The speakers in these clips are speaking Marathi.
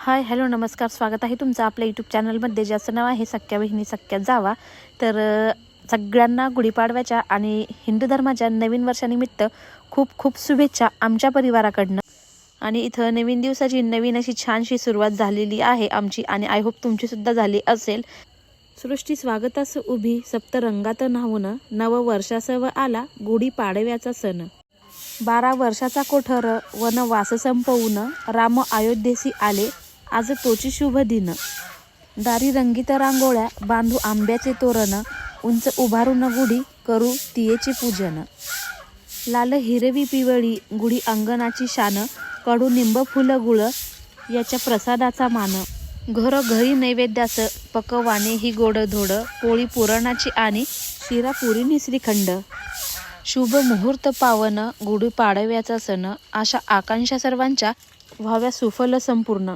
हाय हॅलो नमस्कार स्वागत आहे तुमचं आपल्या यूट्यूब चॅनलमध्ये. ज्याचं नाव आहे सख्या बहिणी सख्या जावा. तर सगळ्यांना गुढीपाडव्याच्या आणि हिंदू धर्माच्या नवीन वर्षानिमित्त खूप खूप शुभेच्छा आमच्या परिवाराकडनं. आणि इथं नवीन दिवसाची नवीन अशी छानशी सुरुवात झालेली आहे आमची आणि आय होप तुमचीसुद्धा झाली असेल. सृष्टी स्वागतास उभी सप्तरंगात न्हावून नव वर्षासव आला गुढी पाडव्याचा सण. बारा वर्षाचा कोठर वनवास संपवून राम अयोध्येसी आले. आज तोची शुभ दिन. दारी रंगीत रांगोळ्या बांधू आंब्याचे तोरण उंच उभारून गुढी करू तियेचे पूजन. लाल हिरवी पिवळी गुढी अंगणाची शान कडू निंब फुल गुळ याच्या प्रसादाचा मान. घरोघरी नैवेद्याचं पकवाने ही गोड धोड पोळी पुरणाची आणि शिरा पुरी श्रीखंड. शुभ मुहूर्त पावन गुढी पाडव्याचा सण अशा आकांक्षा सर्वांच्या व्हाव्या सुफल संपूर्ण.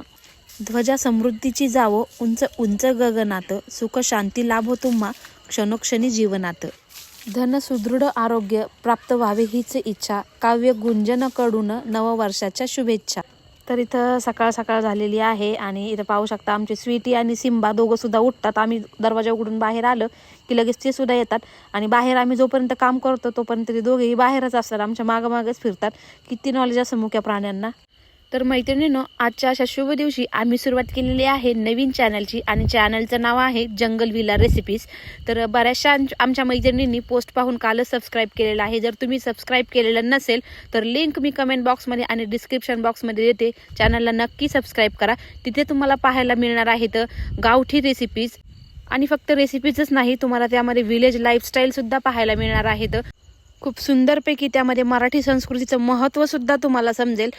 ध्वजा समृद्धीची जावो उंच उंच गगनात सुख शांती लाभो तुम्हा क्षणोक्षणी जीवनात. धन सुदृढ आरोग्य प्राप्त व्हावे हीच इच्छा काव्य गुंजनकडून नववर्षाच्या शुभेच्छा. तर इथं सकाळ सकाळ झालेली आहे आणि इथं पाहू शकता आमचे स्वीटी आणि सिम्बा दोघं सुद्धा उठतात. आम्ही दरवाजा उघडून बाहेर आलं की लगेच ते सुद्धा येतात. आणि बाहेर आम्ही जोपर्यंत काम करतो तोपर्यंत ते दोघेही बाहेरच असतात. आमच्या मागं फिरतात. किती नॉलेज असं मुख्या प्राण्यांना? तर मैत्रिणीनं आजच्या अशा शुभ दिवशी आम्ही सुरुवात केलेली आहे नवीन चॅनलची आणि चॅनलचं नाव आहे जंगल विला रेसिपीज तर बऱ्याचशा आमच्या मैत्रिणींनी पोस्ट पाहून कालच सबस्क्राईब केलेलं आहे. जर तुम्ही सबस्क्राईब केलेलं नसेल तर लिंक मी कमेंट बॉक्समध्ये आणि डिस्क्रिप्शन बॉक्समध्ये देते. चॅनलला नक्की सबस्क्राईब करा. तिथे तुम्हाला पाहायला मिळणार आहेत गावठी रेसिपीज आणि फक्त रेसिपीजच नाही तुम्हाला त्यामध्ये विलेज लाईफस्टाईलसुद्धा पाहायला मिळणार आहेत. खूप सुंदरपैकी त्यामध्ये मराठी संस्कृतीचं महत्त्वसुद्धा तुम्हाला समजेल.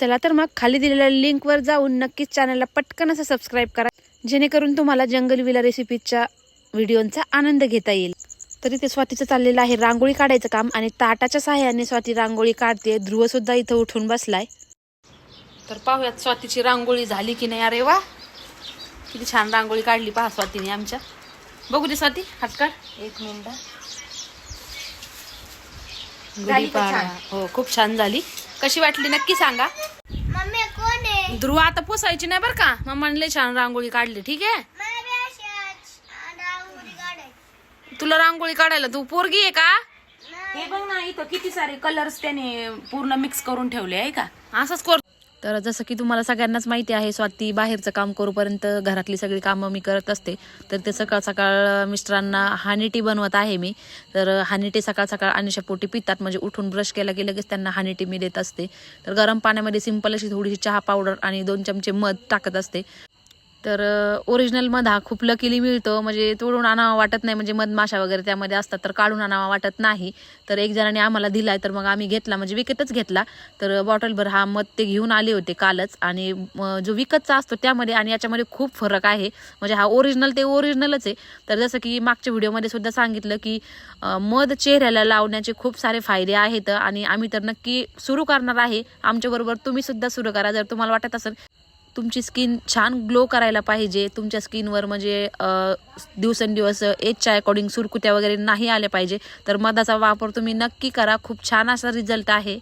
चला तर मग खाली दिलेल्या लिंकवर जाऊन नक्कीच चॅनलला पटकन असं सबस्क्राईब करा. जेणेकरून तुम्हाला जंगल विला रेसिपीच्या व्हिडिओंचा आनंद घेता येईल. तरी ते स्वातीचं चाललेलं आहे रांगोळी काढायचं काम आणि ताटाच्या सहाय्याने स्वाती रांगोळी काढते. ध्रुव सुद्धा इथं उठून बसलाय. तर पाहूयात स्वातीची रांगोळी झाली की नाही? अरे वा! किती छान रांगोळी काढली पहा स्वातीने आमच्या. बघू दे स्वाती हात काढ एक मिनिट? हो खूप छान झाली. कशी वाटली नक्की सांगा. मम्मी कोण आहे? ध्रुव आता पुसायची नाही बरं का? मग म्हणले छान रांगोळी काढली ठीक आहे? मला बी अशाच रांगोळी काढायची. तुला रांगोळी काढायला तू पोरगी आहे का. हे बघ ना इथं किती सारे कलर्स त्याने पूर्ण मिक्स करून ठेवले आहे का? असंच कर तर जसं की तुम्हाला सगळ्यांनाच माहिती आहे स्वाती बाहेरचं काम करूपर्यंत घरातली सगळी कामं मी करत असते. तर ते सकाळ सकाळ मिस्टरांना हानी टी बनवत आहे मी. तर हानी टी सकाळ सकाळ अनिशा पोटी पितात म्हणजे उठून ब्रश केला की लगेच त्यांना हानी टी मी देत असते. तर गरम पाण्यामध्ये सिंपल अशी थोडीशी चहा पावडर आणि दोन चमचे मध टाकत असते. तर ओरिजिनल मध हा खूप लकीली मिळतो. म्हणजे तोडून आणावा वाटत नाही. म्हणजे मधमाशा वगैरे त्यामध्ये असतात तर काढून आणावा वाटत नाही. तर एक जणाने आम्हाला दिलाय तर मग आम्ही घेतला. म्हणजे विकतच घेतला. तर बॉटलभर हा मध ते घेऊन आले होते कालच. आणि म, जो विकतचा असतो त्यामध्ये आणि याच्यामध्ये खूप फरक आहे. म्हणजे हा ओरिजिनल ते ओरिजिनलच आहे. तर जसं की मागच्या व्हिडिओमध्ये सुद्धा सांगितलं की मध चेहऱ्याला लावण्याचे खूप सारे फायदे आहेत. आणि आम्ही तर नक्की सुरू करणार आहे. आमच्याबरोबर तुम्ही सुद्धा सुरू करा. जर तुम्हाला वाटत असेल तुमची स्किन छान ग्लो करायला पाहिजे. तुमच्या स्किनवर म्हणजे दिवसेंदिवस एजच्या अकॉर्डिंग सुरकुत्या वगैरे नाही आल्या पाहिजे. तर मधाचा वापर तुम्ही नक्की करा. खूप छान असा रिझल्ट आहे.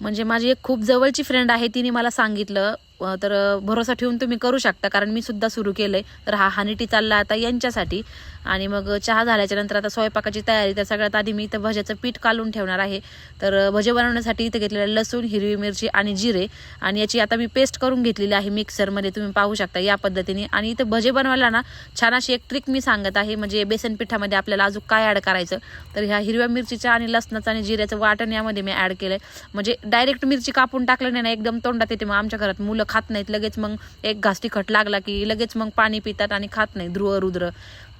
म्हणजे माझी एक खूप जवळची फ्रेंड आहे तिने मला सांगितलं तर भरोसा ठेवून तुम्ही करू शकता. कारण मी सुद्धा सुरू केलंय. तर हा हानिटी चालला आता यांच्यासाठी. आणि मग चहा झाल्याच्यानंतर आता स्वयंपाकाची तयारी तर सगळ्यात आधी मी इथं भज्याचं पीठ काढून ठेवणार आहे. तर भजे बनवण्यासाठी इथं घेतलेलं लसूण हिरवी मिरची आणि जिरे आणि याची आता मी पेस्ट करून घेतलेली आहे मिक्सरमध्ये. तुम्ही पाहू शकता या पद्धतीने. आणि इथं भजे बनवायला ना छान अशी एक ट्रिक मी सांगत आहे. म्हणजे बेसन पिठामध्ये आपल्याला अजून काय ॲड करायचं? तर ह्या हिरव्या मिरचीच्या आणि लसणाचं आणि जिऱ्याचं वाटण यामध्ये मी ॲड केलंय. म्हणजे डायरेक्ट मिरची कापून टाकलं नाही ना एकदम तोंडात येते. मग आमच्या घरात मुलं खात नाहीत. लगेच मग एक घास तिखट लागला की लगेच मग पाणी पितात आणि खात नाही ध्रुव रुद्र.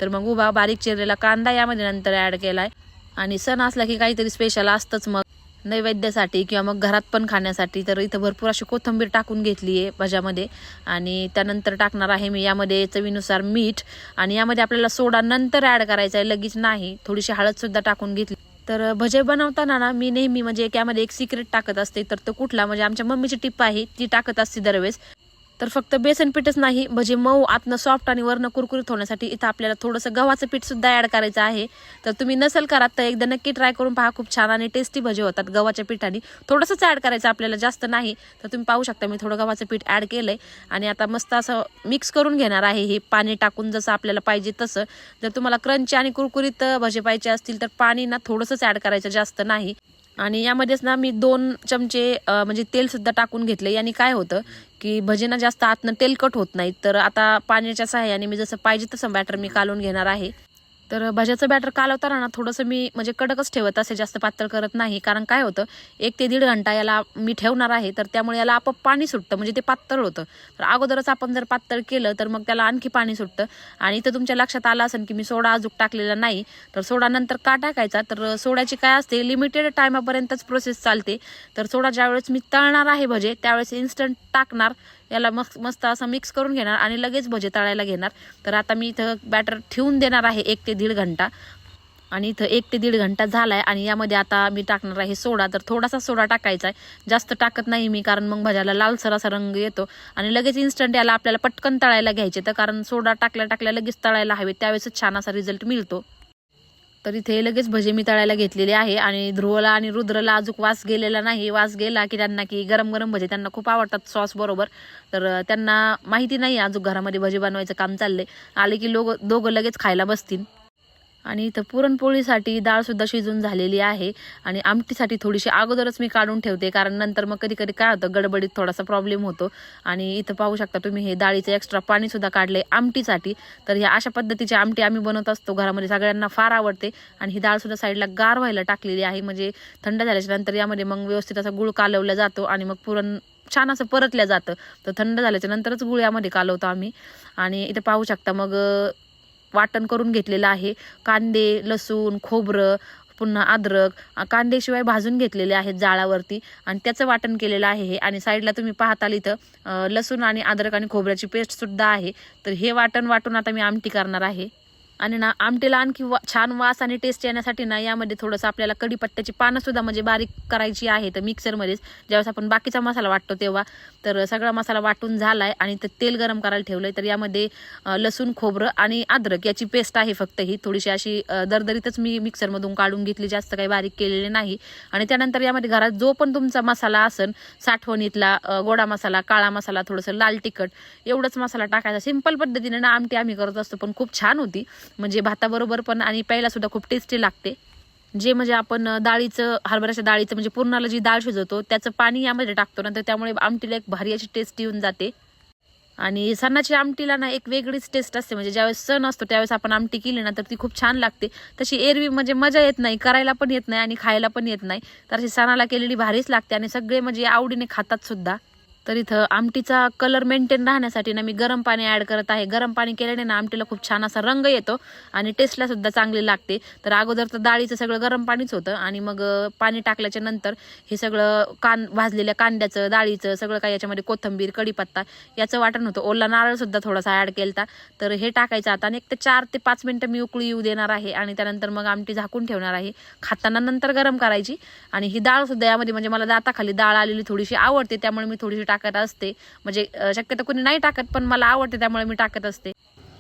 तर मग उभा बारीक चिरलेला कांदा यामध्ये नंतर ॲड केलाय. आणि सण असला की काहीतरी स्पेशल असतंच मग. नैवेद्यासाठी किंवा मग घरात पण खाण्यासाठी. तर इथं भरपूर अशी कोथिंबीर टाकून घेतली आहे भज्यामध्ये. आणि त्यानंतर टाकणार आहे मी यामध्ये चवीनुसार मीठ. आणि यामध्ये आपल्याला सोडा नंतर ॲड करायचा आहे लगेच नाही. थोडीशी हळदसुद्धा टाकून घेतली. तर भजे बनवताना ना मी नेहमी म्हणजे एक यामध्ये एक सिक्रेट टाकत असते. तर तो कुठला? म्हणजे आमच्या मम्मीची टिप आहे ती टाकत असते दरवेळेस. तर फक्त बेसन पीठच नाही भजे मऊ आतनं सॉफ्ट आणि वरनं कुरकुरीत होण्यासाठी इथं आपल्याला थोडंसं गव्हाचं पीठ सुद्धा ॲड करायचं आहे. तर तुम्ही नसेल करात तर एकदा नक्की ट्राय करून पहा खूप छान आणि टेस्टी भजे होतात गव्हाच्या पिठाने. थोडंसंच ॲड करायचं आपल्याला जास्त नाही तर तुम्ही पाहू शकता मी थोडं गव्हाचं पीठ ॲड केलंय. आणि आता मस्त असं मिक्स करून घेणार आहे हे पाणी टाकून जसं आपल्याला पाहिजे तसं. जर तुम्हाला क्रंची आणि कुरकुरीत भजे पाहिजे असतील तर पाणी ना थोडंसंच ॲड करायचं जास्त नाही. आणि यामध्येच ना मी दोन चमचे म्हणजे तेल सुद्धा टाकून घेतले याने काय होतं की भजीना जास्त आतनं तेलकट होत नाहीत. तर आता पाण्याच्या सहाय्याने मी जसं पाहिजे तसं बॅटर मी कालून घेणार आहे. तर भज्याचं बॅटर कालवताना ना थोडंसं मी म्हणजे कडकच ठेवत असे जास्त पातळ करत नाही. कारण काय होतं एक ते दीड घंटा याला मी ठेवणार आहे तर त्यामुळे याला आपोआप पाणी सुटतं. म्हणजे ते पातळ होतं. तर अगोदरच आपण जर पातळ केलं तर मग त्याला आणखी पाणी सुटतं. आणि इथं तुमच्या लक्षात आलं असेल की मी सोडा अजूक टाकलेला नाही. तर सोडा नंतर का टाकायचा? तर सोड्याची काय असते लिमिटेड टायमापर्यंतच प्रोसेस चालते. तर सोडा ज्यावेळेस मी तळणार आहे भजे त्यावेळेस इन्स्टंट टाकणार. याला मस्त मस्त असं मिक्स करून घेणार आणि लगेच भजे तळायला घेणार. तर आता मी इथं बॅटर ठेवून देणार आहे एक ते दीड घंटा. आणि इथं एक ते दीड घंटा झाला आहे आणि यामध्ये आता मी टाकणार आहे सोडा. तर थोडासा सोडा टाकायचा आहे. जास्त टाकत नाही मी कारण मग भाज्याला लालसर असा रंग येतो. आणि लगेच इन्स्टंट याला आपल्याला पटकन तळायला घ्यायचे. तर कारण सोडा टाकल्या टाकल्या लगेच तळायला हवे. त्यावेळेसच छान असा रिझल्ट मिळतो. तर इथे लगेच भजे मी तळायला घेतलेले आहे आणि ध्रुवला आणि रुद्रला अजून वास गेलेला नाही. वास गेला की त्यांना की गरम गरम भजे. त्यांना खूप आवडतात सॉस बरोबर. तर त्यांना माहिती नाही अजून घरामध्ये भजे बनवायचं काम चाललंय. आले की लोक दोघं लगेच खायला बसतील. आणि इथं पुरणपोळीसाठी डाळसुद्धा शिजून झालेली आहे. आणि आमटीसाठी थोडीशी अगोदरच मी काढून ठेवते कारण नंतर मग कधी कधी काय होतं गडबडीत थोडासा प्रॉब्लेम होतो. आणि इथं पाहू शकता तुम्ही हे डाळीचं एक्स्ट्रा पाणीसुद्धा काढले आमटीसाठी. तर ह्या अशा पद्धतीची आमटी आम्ही बनवत असतो. घरामध्ये सगळ्यांना फार आवडते. आणि ही डाळसुद्धा साईडला गार व्हायला टाकलेली आहे. म्हणजे थंड झाल्याच्यानंतर यामध्ये मग व्यवस्थित असा गुळ कालवला जातो आणि मग पुरण छान असं परतल्या जातं. तर थंड झाल्याच्या नंतरच गुळ यामध्ये कालवतो आम्ही. आणि इथे पाहू शकता मग वाटण करून घेतलेलं आहे. कांदे लसूण खोबरं पुन्हा अद्रक कांदेशिवाय भाजून घेतलेले आहेत जाळावरती. आणि त्याचं वाटण केलेलं आहे हे. आणि साईडला तुम्ही पाहताल इथं लसूण आणि अद्रक आणि खोबऱ्याची पेस्टसुद्धा आहे. तर हे वाटण वाटून आता मी आमटी करणार आहे. आणि ना आमटीला आणखी वा छान वास आणि टेस्ट येण्यासाठी ना यामध्ये थोडंसं आपल्याला कढीपत्त्याची पानं सुद्धा म्हणजे बारीक करायची आहे तर मिक्सरमध्येच ज्यावेळेस आपण बाकीचा मसाला वाटतो तेव्हा. तर सगळा मसाला वाटून झालाय आणि ते तेल गरम करायला ठेवलंय. तर यामध्ये लसूण खोबरं आणि अद्रक याची पेस्ट आहे फक्त ही. थोडीशी अशी दरदरीतच मी मिक्सरमधून काढून घेतली. जास्त काही बारीक केलेली नाही. आणि त्यानंतर यामध्ये घरात जो पण तुमचा मसाला असन साठवणीतला गोडा मसाला काळा मसाला थोडंसं लाल तिखट एवढंच मसाला टाकायचा. सिंपल पद्धतीने ना आमटी आम्ही करत असतो पण खूप छान होती. म्हणजे भाताबरोबर पण आणि प्यायला सुद्धा खूप टेस्टी लागते. जे म्हणजे आपण डाळीचं हरभऱ्याच्या डाळीचं म्हणजे पूर्णाला जी डाळ शिजवतो त्याचं पाणी यामध्ये टाकतो ना तर त्यामुळे आमटीला एक भारी अशी टेस्ट येऊन जाते. आणि सणाची आमटीला ना एक वेगळीच टेस्ट असते. म्हणजे ज्यावेळेस सण असतो त्यावेळेस आपण आमटी केली ना तर ती खूप छान लागते. तशी एरवी म्हणजे मजा येत नाही करायला पण येत नाही आणि खायला पण येत नाही. तर अशी सणाला केलेली भारीच लागते आणि सगळे म्हणजे आवडीने खातात सुद्धा. तर इथं आमटीचा कलर मेंटेन राहण्यासाठी ना मी गरम पाणी ऍड करत आहे. गरम पाणी केल्याने ना आमटीला खूप छान असा रंग येतो आणि टेस्टला सुद्धा चांगली लागते. तर अगोदर तर डाळीचं सगळं गरम पाणीच होतं आणि मग पाणी टाकल्याच्या नंतर हे सगळं कान भाजलेल्या कांद्याचं डाळीचं सगळं काही याच्यामध्ये कोथंबीर कढीपत्ता याचं वाटण होतं. ओला नारळ सुद्धा थोडासा ऍड केलता. तर हे टाकायचं आता आणि एक ते चार ते पाच मिनिटं मी उकळी येऊ देणार आहे आणि त्यानंतर मग आमटी झाकून ठेवणार आहे. खाताना नंतर गरम करायची आणि ही डाळ सुद्धा यामध्ये म्हणजे मला दाताखाली डाळ आलेली थोडीशी आवडते त्यामुळे मी थोडीशी टाकत असते. म्हणजे शक्यतो कोणी नाही टाकत पण मला आवडते त्यामुळे मी टाकत असते.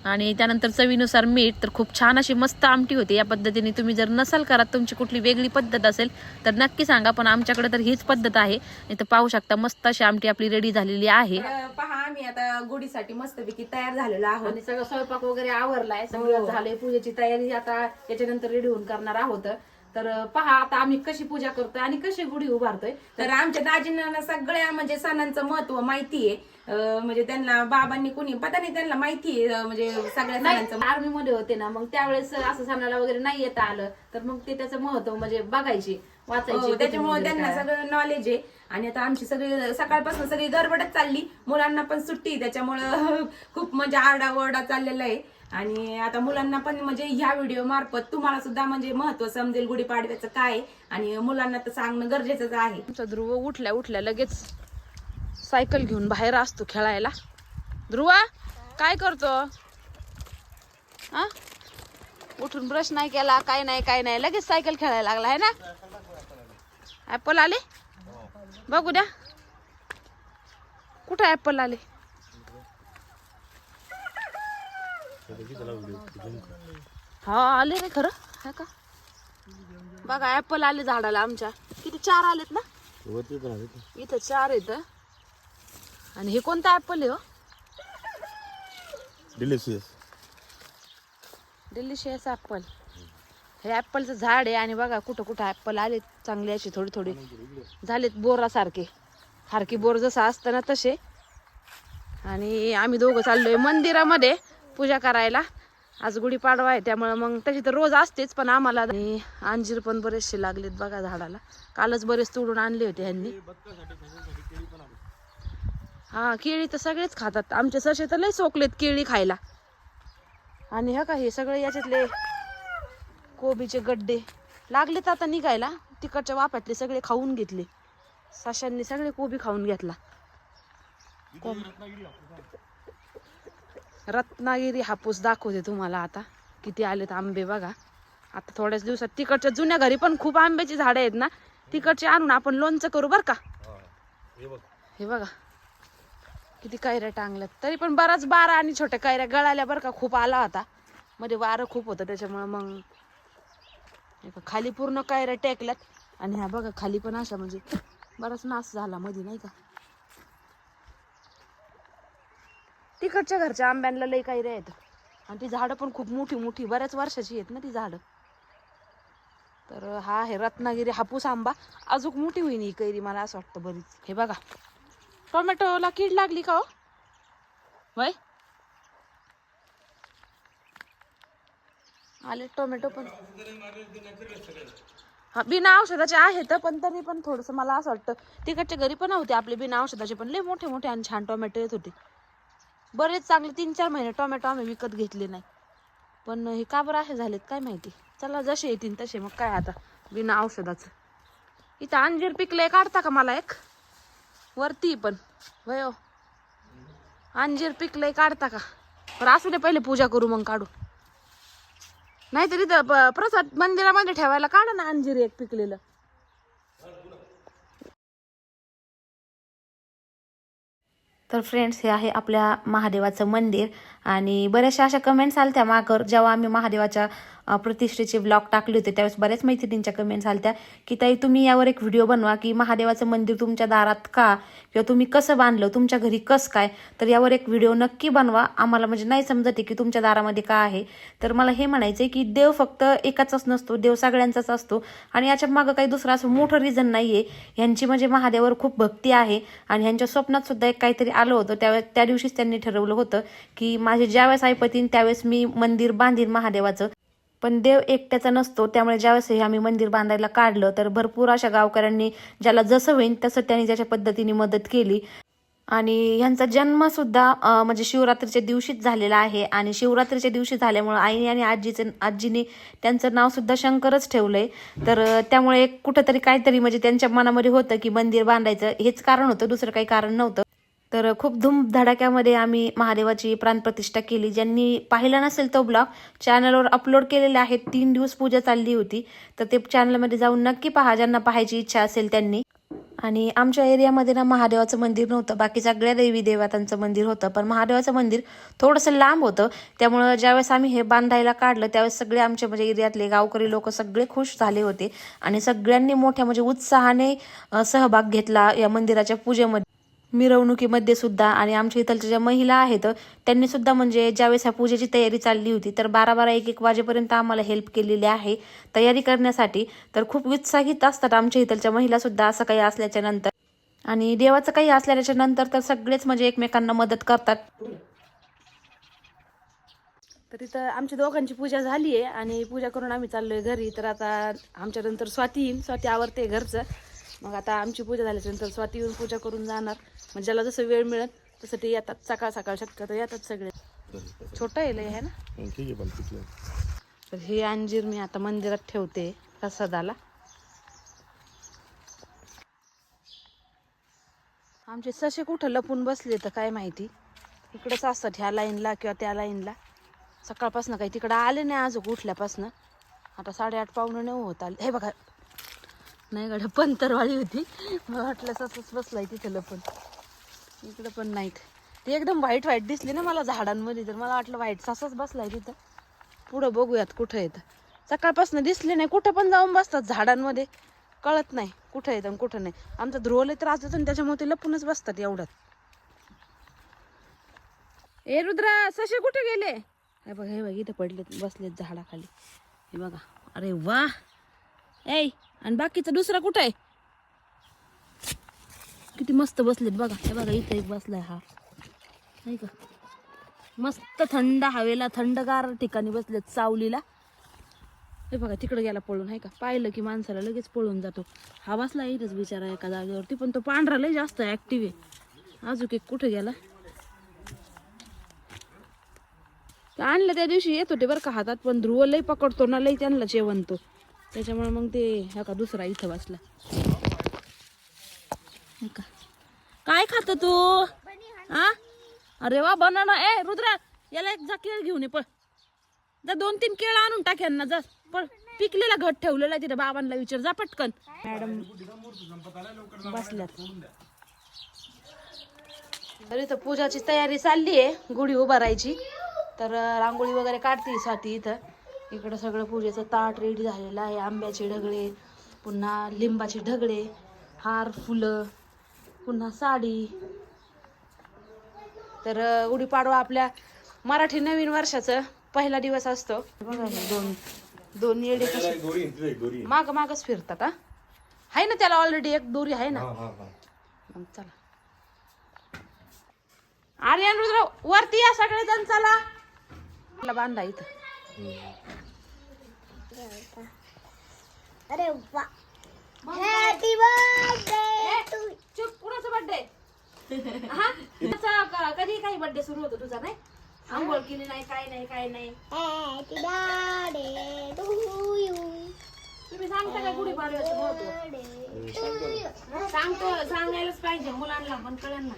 आणि त्यानंतर चवीनुसार मीठ तर खूप छान अशी मस्त आमटी होती. या पद्धतीने तुम्ही जर नसाल करत तुमची कुठली वेगळी पद्धत असेल तर नक्की सांगा. पण आमच्याकडे तर हीच पद्धत आहे. इथं पाहू शकता मस्त अशी आमटी आपली रेडी झालेली आहे. पहा आम्ही आता गुढीसाठी मस्तपैकी तयार झालेलो आहोत. आणि सगळं स्वयंपाक वगैरे आवरलाय. सगळं हो. झालंय. पूजेची तयारी आता याच्यानंतर रेडी होऊन करणार आहोत. तर पहा आता आम्ही कशी पूजा करतोय आणि कशी गुढी उभारतोय. तर आमच्या दाजींना सगळ्या म्हणजे सणांचं महत्त्व माहितीये. म्हणजे त्यांना बाबांनी कुणी पता नाही त्यांना माहितीये अं, म्हणजे सगळ्या सणांचं आर्मी मध्ये होते ना मग त्यावेळेस असं सणाला वगैरे नाही येता आलं. तर मग ते त्याचं महत्त्व म्हणजे बघायची वाचायची हो, त्याच्यामुळे वगैरे त्यांना. सगळं नॉलेज आहे. आणि आता आमची सगळी सकाळपासून सगळी गडबडच चालली. मुलांना पण सुट्टी आहे, त्याच्यामुळं खूप म्हणजे आरडाओरडा चाललेला आहे. आणि आता मुलांना पण म्हणजे ह्या व्हिडिओ मार्फत तुम्हाला सुद्धा म्हणजे महत्त्व समजेल गुढीपाडव्याचं काय आहे. आणि मुलांना तर सांगणं गरजेचंच आहे. आमचा ध्रुव उठल्या उठल्या लगेच सायकल घेऊन बाहेर असतो खेळायला. ध्रुव काय करतो? हा? उठून ब्रश नाही केला काय नाही काय नाही लगेच सायकल खेळायला लागला आहे ना? ऍपल आले? बघू द्या. कुठं ऍपल आले? हा आले रे खरं? हा का? बघा ऍपल आले झाडाला आमच्या. किती चार आलेत ना? इथं चार आहेत. आणि हे कोणता ऍपल आहे हो? डिलिशियस डिलिशियस ऍपल हे ऍपलचं झाड आहे आणि बघा कुठं कुठं ऍपल आलेत. चांगले असे थोडे थोडे. झालेत बोरासारखे. हारकी बोर जसं असतं ना तसे. आणि आम्ही दोघं चाललोय मंदिरामध्ये. पूजा करायला. आज गुढीपाडवा आहे त्यामुळे मग तशी तर रोज असतेच पण आम्हाला आणि अंजीर पण बरेचसे लागलेत बघा झाडाला. कालच बरेच तोडून आणले होते ह्यांनी. हा केळी तर सगळेच खातात. आमचे ससे तर लय सोकलेत केळी खायला. आणि ह्या का हे सगळे याच्यातले कोबीचे गड्डे. लागलेत आता निघायला. तिकडच्या वाफ्यातले सगळे खाऊन घेतले. सशांनी सगळे कोबी खाऊन घेतला. रत्नागिरी हापूस दाखवते तुम्हाला आता. किती आलेत आंबे बघा. आता थोड्याच दिवसात तिकडच्या जुन्या घरी पण खूप आंब्याची झाडं आहेत ना. तिकडचे आणून आपण लोणचं करू बरं का? हे बघा. किती कैऱ्या टांगल्यात. तरी पण बराच बारा आणि छोट्या कैऱ्या गळाल्या बरं का? खूप आला होता. मध्ये वारं खूप होतं त्याच्यामुळे मग खाली पूर्ण कैऱ्या टेकल्यात. आणि ह्या बघा खाली पण अशा म्हणजे बराच नाश झाला मध्ये नाही का? तिकडच्या घरच्या आंब्यांना लई काही आहेत. आणि ती झाडं पण खूप मोठी मोठी बऱ्याच वर्षाची आहेत ना ती झाडं. तर हा आहे रत्नागिरी हापूस आंबा. अजून मोठी होईन ही कैरी मला असं वाटतं बरीच. हे बघा. टोमॅटोला कीड लागली का हो? वय? आले टोमॅटो पण. हा बिना औषधाचे आहेत पण तरी पण थोडस मला असं वाटतं. तिकडच्या घरी पण होते आपले बिना औषधाचे पण लय मोठे मोठे आणि छान टोमॅटो येत होते. बरेच चांगले तीन चार महिने टोमॅटो आम्ही विकत घेतले नाही. पण हे का बरं असे झालेत काय माहिती? चला जसे येतील तसे. मग काय आता? बिना औषधाचं. इथं अंजीर पिकलंय काढता का मला एक? वरती पण. वयो हो. अंजीर पिकलंय काढता का? बरं असू दे पहिले पूजा करू मग काढू. नाहीतर इथं प- प्रसाद मंदिरामध्ये ठेवायला काढा ना अंजीर एक पिकलेलं. तर फ्रेंड्स हे आहे आपल्या महादेवाचं मंदिर. आणि बऱ्याचशा अशा कमेंट्स आल्या मागं. जेव्हा आम्ही महादेवाच्या प्रतिष्ठेचे ब्लॉग टाकले होते. त्यावेळेस बऱ्याच मैत्रिणींच्या कमेंट्स आल्या की ताई तुम्ही यावर एक व्हिडिओ बनवा की महादेवाचं मंदिर तुमच्या दारात का? किंवा तुम्ही कसं बांधलं? तुमच्या घरी कसं काय? तर यावर एक व्हिडिओ नक्की बनवा. आम्हाला म्हणजे नाही समजते की तुमच्या दारामध्ये का आहे. तर मला हे म्हणायचं की देव फक्त एकाचाच नसतो देव सगळ्यांचाच असतो. आणि याच्या मागं काही दुसरं असं मोठं रिझन नाहीये. ह्यांची म्हणजे महादेवावर खूप भक्ती आहे. आणि ह्यांच्या स्वप्नात सुद्धा एक काहीतरी आलं होतं. त्यावेळेस त्या दिवशीच त्यांनी ठरवलं होतं की माझे ज्यावेळेस ऐपतीन त्यावेळेस मी मंदिर बांधीन महादेवाचं. पण देव एकट्याचा नसतो. त्यामुळे ज्यावेळेस हे आम्ही मंदिर बांधायला काढलं तर भरपूर अशा गावकऱ्यांनी ज्याला जसं होईल तसं त्यांनी ज्याच्या पद्धतीने मदत केली. आणि ह्यांचा जन्म सुद्धा म्हणजे शिवरात्रीच्या दिवशीच झालेला आहे. आणि शिवरात्रीच्या दिवशी झाल्यामुळे आईने आणि आजीचे आजीने त्यांचं नाव सुद्धा शंकरच ठेवलंय. तर त्यामुळे एक कुठंतरी काहीतरी म्हणजे त्यांच्या मनामध्ये होतं की मंदिर बांधायचं. हेच कारण होतं. दुसरं काही कारण नव्हतं. तर खूप धूमधडाक्यामध्ये आम्ही महादेवाची प्राणप्रतिष्ठा केली. ज्यांनी पाहिला नसेल तो ब्लॉग चॅनलवर अपलोड केलेले आहेत. तीन दिवस पूजा चालली होती. तर ते चॅनलमध्ये जाऊन नक्की पहा ज्यांना पाहायची इच्छा असेल त्यांनी. आणि आमच्या एरियामध्ये ना महादेवाचं मंदिर नव्हतं. बाकी सगळ्या देवी देवतांचं मंदिर होतं. पण महादेवाचं मंदिर थोडंसं लांब होतं. त्यामुळं ज्यावेळेस आम्ही हे बांधायला काढलं त्यावेळेस सगळे आमच्या म्हणजे एरियातले गावकरी लोक सगळे खुश झाले होते. आणि सगळ्यांनी मोठ्या म्हणजे उत्साहाने सहभाग घेतला या मंदिराच्या पूजेमध्ये. मिरवणुकीमध्ये सुद्धा आणि आमच्या इथलच्या ज्या महिला आहेत त्यांनी सुद्धा म्हणजे ज्यावेळेस ह्या पूजेची तयारी चालली होती तर बारा बारा एक एक वाजेपर्यंत आम्हाला हेल्प केलेली आहे तयारी करण्यासाठी. तर खूप उत्साहित असतात आमच्या इथलच्या महिला सुद्धा असं काही असल्याच्या नंतर. आणि देवाचं काही असल्याच्या नंतर तर सगळेच म्हणजे एकमेकांना मदत करतात. तर इथं आमच्या दोघांची पूजा झाली आहे आणि पूजा करून आम्ही चाललोय घरी. तर आता आमच्या नंतर स्वाती येईल. स्वाती आवडते घरचं. मग आता आमची पूजा झाल्याच्यानंतर स्वाती येऊन पूजा करून जाणार. मग ज्याला जसं वेळ मिळत तसं ते येतात. सकाळ सकाळ शक्यतो येतात सगळे. छोटं आहे लय है ना? ठीक आहे तर हे अंजीर मी आता मंदिरात ठेवते प्रसादाला. आमचे ससे कुठं लपून बसले तर काय माहिती? इकडंच असतात ह्या लाईनला किंवा त्या लाईनला. सकाळपासून काही तिकडं आले नाही अजून उठल्यापासून. आता साडेआठ पावणे नऊ होत आले. हे बघा नाही गड पंतरवाळी होती. मला वाटलं ससच बसलाय तिथं लपून. इकडं पण नाहीत ते एकदम व्हाईट व्हाईट दिसले ना मला झाडांमध्ये तर मला वाटलं व्हाईट सासाच बसलाय तिथं. पुढं बघूयात कुठं येतं. सकाळपासून दिसले नाही कुठं पण जाऊन बसतात झाडांमध्ये. कळत नाही कुठं येतं आणि कुठं नाही. आमचा ध्रुवले त्रास देतो आणि त्याच्यामुळे ते लपूनच बसतात एवढ्यात. ए रुद्रा ससे कुठे गेले? हे बघा हे बघ इथं पडलेत बसलेत झाडाखाली. हे बघा. अरे वा! ऐ आणि बाकीचा दुसरा कुठं आहे? किती मस्त बसलेत बघा. हे बघा इथं एक बसलाय हा. नाही का? मस्त थंड हवेला थंडगार ठिकाणी बसलेत सावलीला. हे बघा तिकडे गेला पळून आहे का? पाहिलं की माणसाला लगेच पळून जातो. हा बसला इथंच बिचारा एका जागेवरती पण तो पांढरा लय जास्त ॲक्टिव्ह आहे. अजून एक कुठे गेला? आणलं त्या दिवशी येत होते बरं का हातात पण ध्रुव लय पकडतो ना लय त्यांना जेवणतो त्याच्यामुळे मग ते हा का दुसरा इथं बसला. का? काय खात तू? हा अरे वा बनाना ए रुद्रा याला एक जा केळ घेऊन ये पळ. जा दोन तीन केळ आणून टाक यांना जा. पळ. पिकलेला घट ठेवलेला आहे तिथे बाबांना विचार जा पटकन. मॅडम बसल्यात. तर पूजाची तयारी चालली आहे गुढी उभारायची. तर रांगोळी वगैरे काढते साठी इथं. इकडं सगळं पूजेचं ताट रेडी झालेलं आहे आंब्याचे ढगळे पुन्हा लिंबाचे ढगळे हार फुलं पुन्हा साडी. तर गुढीपाडवा आपल्या मराठी नवीन वर्षाचं पहिला दिवस असतो. बघा दोन दोन येडे कसे माग मागच फिरतात हा? आहे ना त्याला ऑलरेडी एक दोरी आहे ना? मग चला. आर्यन रुद्र वरती या सगळे जण चला. बांधा इथं. अरे वा. हॅपी बर्थडे टू चुप कुणाचा बर्थडे हा? त्याचा कधी काही बर्थडे सुरू होतो तुझा नाही? आंघोळ केली नाही काय नाही काय नाही. हॅपी बर्थडे टू यू तुम्ही सांगता का गुढी पाडव्याचं महत्त्व सांगतो सांगायलाच पाहिजे मुलांना पण कळण ना.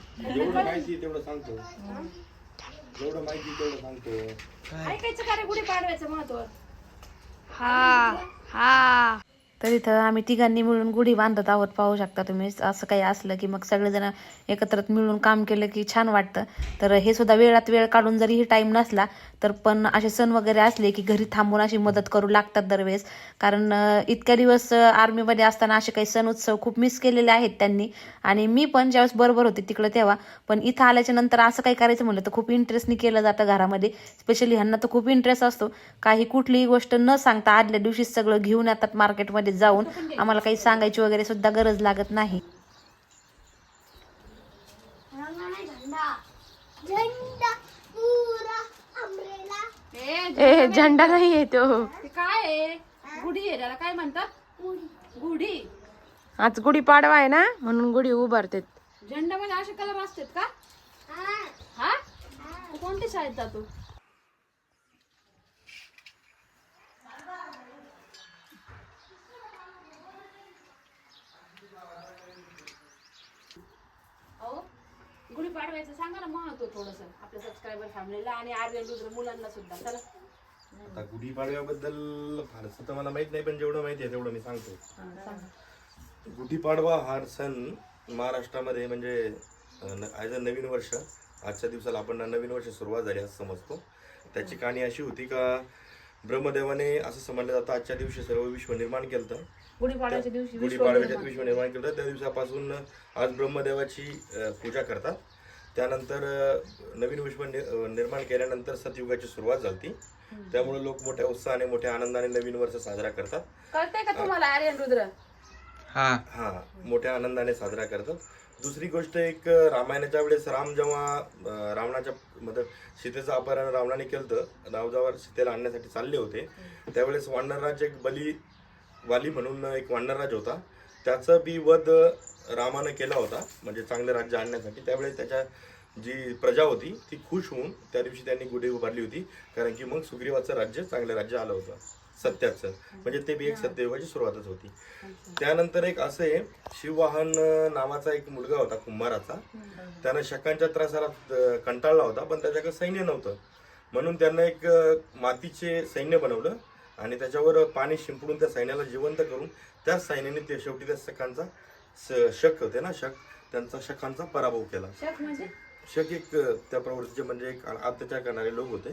तेवढं सांगतो. जेवढं माहिती तेवढं सांगतो. ऐकायचं का रे? गुढी पाडव्याचं महत्त्व हा हा. तर इथं आम्ही तिघांनी मिळून गुढी बांधत आहोत पाहू शकता तुम्ही. असं काही असलं की मग सगळेजण एकत्र मिळून काम केलं की छान वाटतं. तर हे सुद्धा वेळात वेळ काढून जरीही टाईम नसला तर पण असे सण वगैरे असले की घरी थांबून अशी मदत करू लागतात दरवेळेस. कारण इतक्या दिवस आर्मीमध्ये असताना असे काही सण उत्सव खूप मिस केलेले आहेत त्यांनी. आणि मी पण ज्यावेळेस बरोबर होते तिकडं तेव्हा पण इथं आल्याच्यानंतर असं काही करायचं म्हणलं तर खूप इंटरेस्टनी केलं जातं घरामध्ये. स्पेशली ह्यांना तर खूप इंटरेस्ट असतो. काही कुठलीही गोष्ट न सांगता आदल्या दिवशीच सगळं घेऊन येतात मार्केटमध्ये जाऊन आम्हाला काही सांगायची वगैरे सुद्धा गरज लागत नाही. झंडा झंडा पुरा अमरेला ए झेंडा नाही आहे तो. ते काय आहे? गुढी आहे त्याला काय म्हणतात? गुढी. आज गुढी पाडवा आहे ना म्हणून गुढी उभारते झेंडा मध्ये असे कलर असतात का? हा? कोणत्या शाळेत जातो? गुढी पाडवायचं सांगा ना महत्त्व थोडस. आपल्या सबस्क्रायबर फॅमिलीला आणि आर्यन रुद्र मुलांना सुद्धा. चला. आता गुढीपाडव्याबद्दल फारसं तर मला माहीत नाही पण जेवढं माहिती आहे तेवढं मी सांगतो. सांगा. गुढीपाडवा हा सण महाराष्ट्रामध्ये म्हणजे ॲज अ नवीन वर्ष. आजच्या दिवसाला आपण नवीन वर्ष सुरुवात झाली असं समजतो. त्याची कहाणी अशी होती का ब्रह्मदेवाने असं समजलं जातं आजच्या दिवशी सर्व विश्व निर्माण केलं होतं. गुढीपाडव्याच्या दिवशी विश्व निर्माण केलं. त्या दिवसापासून आज ब्रह्मदेवाची पूजा करतात. त्यानंतर नवीन विश्व निर्माण केल्यानंतर सतयुगाची सुरुवात झाली त्यामुळे लोक मोठ्या उत्साहाने मोठ्या आनंदाने नवीन वर्ष साजरा करतात. कळतंय का तुम्हाला आर्यन रुद्र? हा. मोठ्या आनंदाने साजरा करतात. दुसरी गोष्ट एक रामायणाच्या वेळेस राम जेव्हा रावणाच्या मध्ये सीतेचं अपहरण रावणाने केलं राव जेव्हा सीतेला आणण्यासाठी चालले होते त्यावेळेस वानरराज एक बली वाली म्हणून एक वानरराज होता. त्याचं बी वध रामानं केला होता म्हणजे चांगलं राज्य आणण्यासाठी. त्यावेळेस त्याच्या जी प्रजा होती ती खुश होऊन त्या दिवशी त्यांनी गुढी उभारली होती कारण की मग सुग्रीवाचं राज्य चांगलं राज्य आलं होतं सत्याचं. म्हणजे ते बी एक सत्ययुगाची सुरुवातच होती. त्यानंतर एक असं आहे शिववाहन नावाचा एक मुलगा होता कुंभाराचा. त्यानं शकांच्या त्रासाला कंटाळला होता पण त्याच्याकडे सैन्य नव्हतं. म्हणून त्यांना एक मातीचे सैन्य बनवलं. आणि त्याच्यावर पाणी शिंपडून त्या सैन्याला जिवंत करून त्याच सैन्याने ते शेवटी त्या शकांचा स- शक होते ना शक. त्यांचा शकांचा पराभव केला. शक म्हणजे? शक एक त्या प्रवृत्तीचे म्हणजे एक अत्याचार करणारे लोक होते.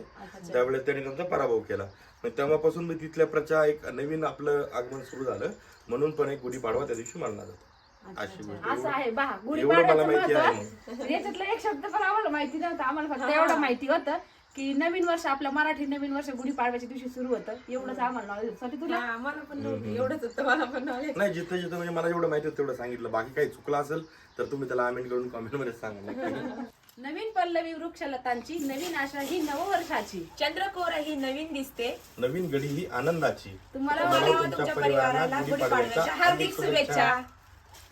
त्यावेळेस त्यांनी त्यांचा पराभव केला. मग तेव्हापासून मी तिथल्या प्रचा एक नवीन आपलं आगमन सुरू झालं. म्हणून पण एक गुढीपाडवा त्या दिवशी मानला जातो. अशी गोष्ट. असं आहे बा. गुढीपाडव्याचं महत्त्व याच्यातलं एक शब्द पण आम्हाला माहिती नव्हता. आम्हाला फक्त एवढं माहिती होतं. की नवीन वर्ष आपलं मराठी नवीन वर्ष गुढीपाडव्याच्या दिवशी सुरू होतं. एवढंच आम्हाला knowledge होतं. साठी तुला? हा, मला पण नव्हतं. एवढंच होतं. मला पण knowledge. नाही जिथं जिथं म्हणजे मला जेवढं माहिती होतं तेवढं सांगितलं. बाकी काही चुकलं असेल तर तुम्ही त्याला आमेंट करून कॉमेंटमध्ये सांगा. नक्की. नवीन पल्लवी वृक्षलतांची नवीन आशा ही नववर्षाची. चंद्रकोर ही नवीन दिसते. नवीन गडी ही आनंदाची. तुम्हाला मला तुमच्या परिवाराला गुढीपाडव्याच्या गुढीपाडव्याच्या हार्दिक शुभेच्छा.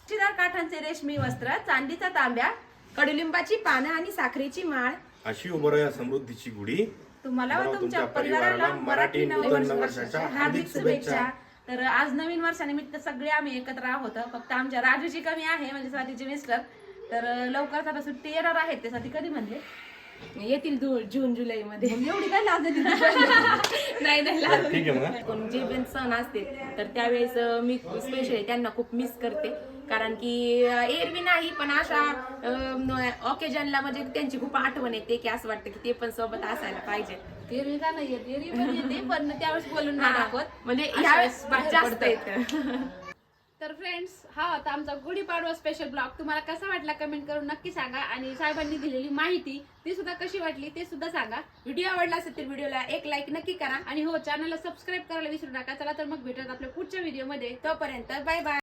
चिरार काठांचे रेशमी वस्त्र चांदीचा तांब्या कडुलिंबाची पानं आणि साखरेची माळ. अशी उभं या समृद्धीची गुढी. तुम्हाला व तुमच्या परिवाराला मराठी नववर्ष वर्षाच्या हार्दिक शुभेच्छा. तर आज नवीन वर्षानिमित्त सगळे आम्ही एकत्र आहोत. फक्त आमच्या राजूची कमी आहे म्हणजे स्वातीचे मिस्टर तर लवकरच आता सुट्टी येणार आहेत त्यासाठी कधी म्हणले? येतील दु- जून जुलै मध्ये एवढी काय लाज येते नाही नाही लाज. ठीक आहे ना कोण जे पण सण असते तर त्यावेळेस अं, मी स्पेशली त्यांना खूप मिस करते. कारण की अं, एरवी नाही पण अशा ऑकेजनला म्हणजे त्यांची खूप आठवण येते की असं वाटतं की ते पण सोबत असायला पाहिजे. एरवी का नाही येत? एरवी पण येते पण त्यावेळेस बोलून नाही दाखवत. म्हणजे अशा ह्यावेळेस वेळेस बाहेर जास्त. येतं. तर फ्रेंड्स हा होता आमचा गुढीपाडवा स्पेशल ब्लॉग तुम्हाला कसा वाटला कमेंट करून नक्की सांगा आणि साहेबांनी दिलेली माहिती ती सुद्धा कशी वाटली ते सुद्धा सांगा. व्हिडिओ आवडला असेल तर व्हिडिओला एक लाईक नक्की करा. आणि हो चॅनलला सबस्क्राईब करायला विसरू नका. चला तर मग भेटत आपल्या पुढच्या व्हिडिओमध्ये तोपर्यंत बाय बाय